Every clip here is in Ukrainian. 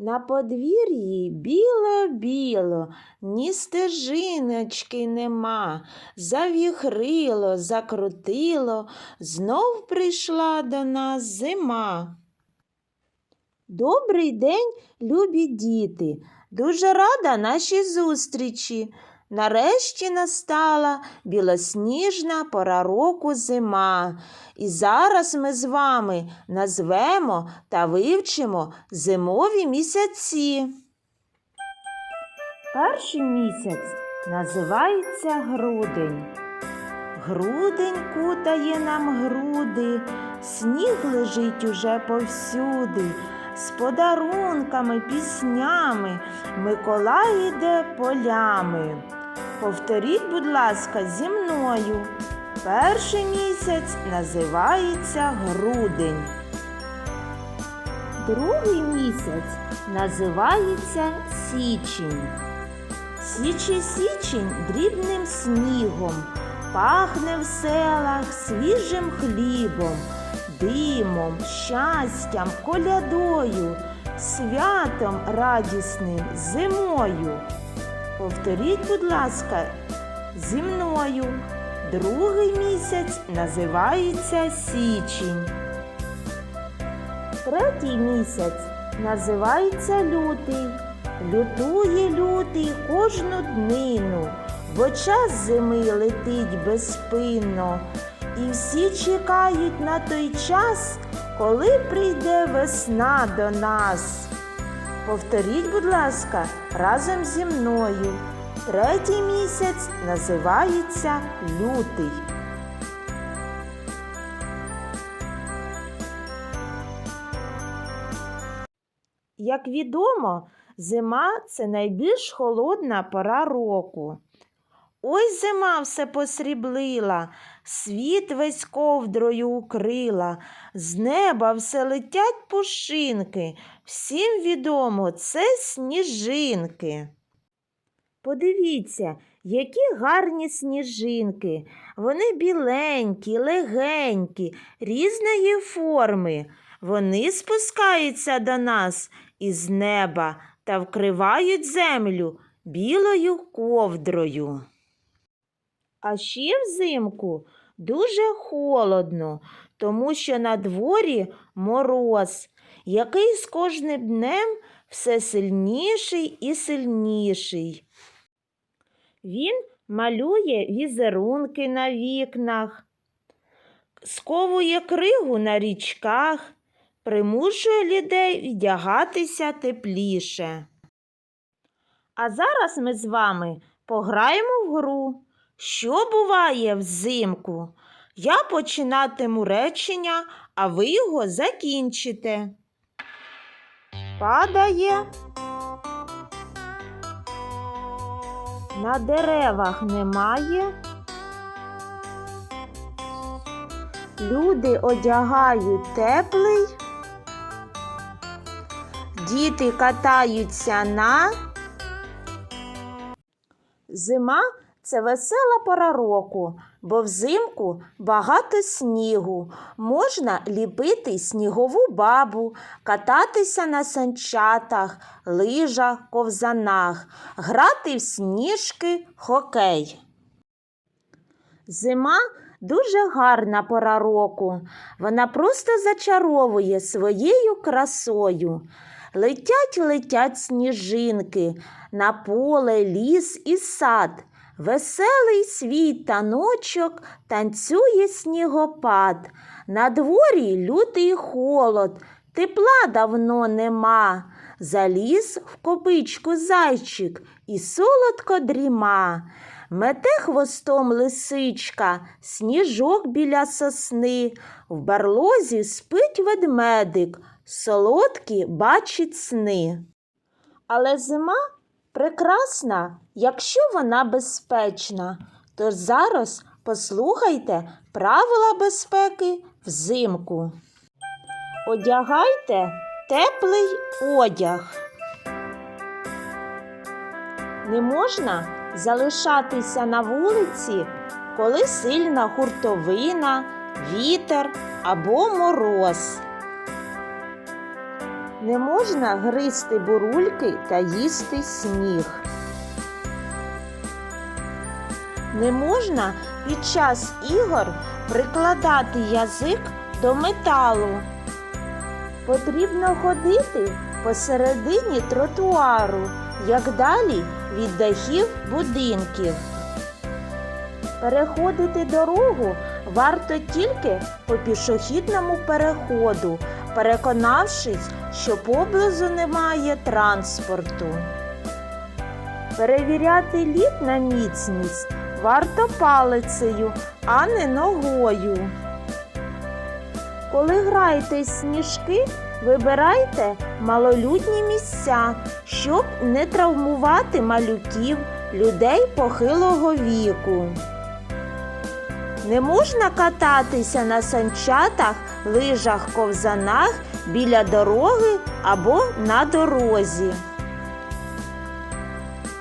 На подвір'ї біло-біло, ні стежиночки нема. Завіхрило, закрутило, знов прийшла до нас зима. Добрий день, любі діти! Дуже рада нашій зустрічі. Нарешті настала білосніжна пора року зима. І зараз ми з вами назвемо та вивчимо зимові місяці. Перший місяць називається грудень. Грудень кутає нам груди, сніг лежить уже повсюди, з подарунками, піснями Миколай іде полями. Повторіть, будь ласка, зі мною. Перший місяць називається грудень. Другий місяць називається січень. Січе січень дрібним снігом, пахне в селах свіжим хлібом, димом, щастям, колядою, святом радісним зимою. Повторіть, будь ласка, зі мною. Другий місяць називається січень. Третій місяць називається лютий. Лютує лютий кожну днину, бо час зими летить безспинно. І всі чекають на той час, коли прийде весна до нас. Повторіть, будь ласка, разом зі мною. Третій місяць називається лютий. Як відомо, зима це найбільш холодна пора року. Ось зима все посріблила, світ весь ковдрою укрила, з неба все летять пушинки, всім відомо це сніжинки. Подивіться, які гарні сніжинки. Вони біленькі, легенькі, різної форми. Вони спускаються до нас із неба та вкривають землю білою ковдрою. А ще взимку дуже холодно, тому що на дворі мороз, який з кожним днем все сильніший і сильніший. Він малює візерунки на вікнах, сковує кригу на річках, примушує людей вдягатися тепліше. А зараз ми з вами пограємо в гру. Що буває взимку? Я починатиму речення, а ви його закінчите. Падає. На деревах немає. Люди одягають теплий. Діти катаються на. Зима це весела пора року, бо взимку багато снігу. Можна ліпити снігову бабу, кататися на санчатах, лижах, ковзанах, грати в сніжки, хокей. Зима дуже гарна пора року. Вона просто зачаровує своєю красою. Летять, летять сніжинки на поле, ліс і сад. Веселий свій таночок танцює снігопад. На дворі лютий холод, тепла давно нема. Заліз в копичку зайчик і солодко дріма. Мете хвостом лисичка, сніжок біля сосни, в барлозі спить ведмедик, солодкі бачить сни. Але зима прекрасна, якщо вона безпечна. Тож зараз послухайте правила безпеки взимку. Одягайте теплий одяг. Не можна залишатися на вулиці, коли сильна хуртовина, вітер або мороз. Не можна гризти бурульки та їсти сніг. Не можна під час ігор прикладати язик до металу. Потрібно ходити посередині тротуару, як далі від дахів будинків. Переходити дорогу варто тільки по пішохідному переходу, переконавшись, що поблизу немає транспорту. Перевіряти лід на міцність варто палицею, а не ногою. Коли граєте сніжки, вибирайте малолюдні місця, щоб не травмувати малюків, людей похилого віку. Не можна кататися на санчатах, лижах, ковзанах біля дороги або на дорозі.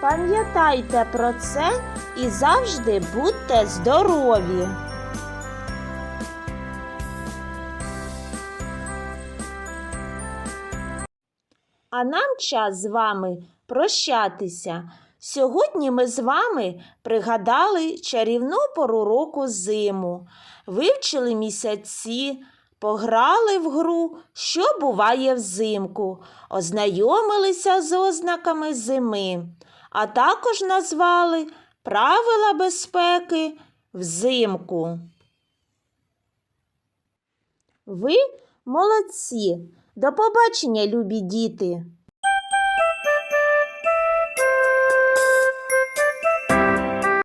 Пам'ятайте про це і завжди будьте здорові! А нам час з вами прощатися. Сьогодні ми з вами пригадали чарівну пору року зиму, вивчили місяці, пограли в гру, що буває взимку, ознайомилися з ознаками зими, а також назвали правила безпеки взимку. Ви молодці! До побачення, любі діти!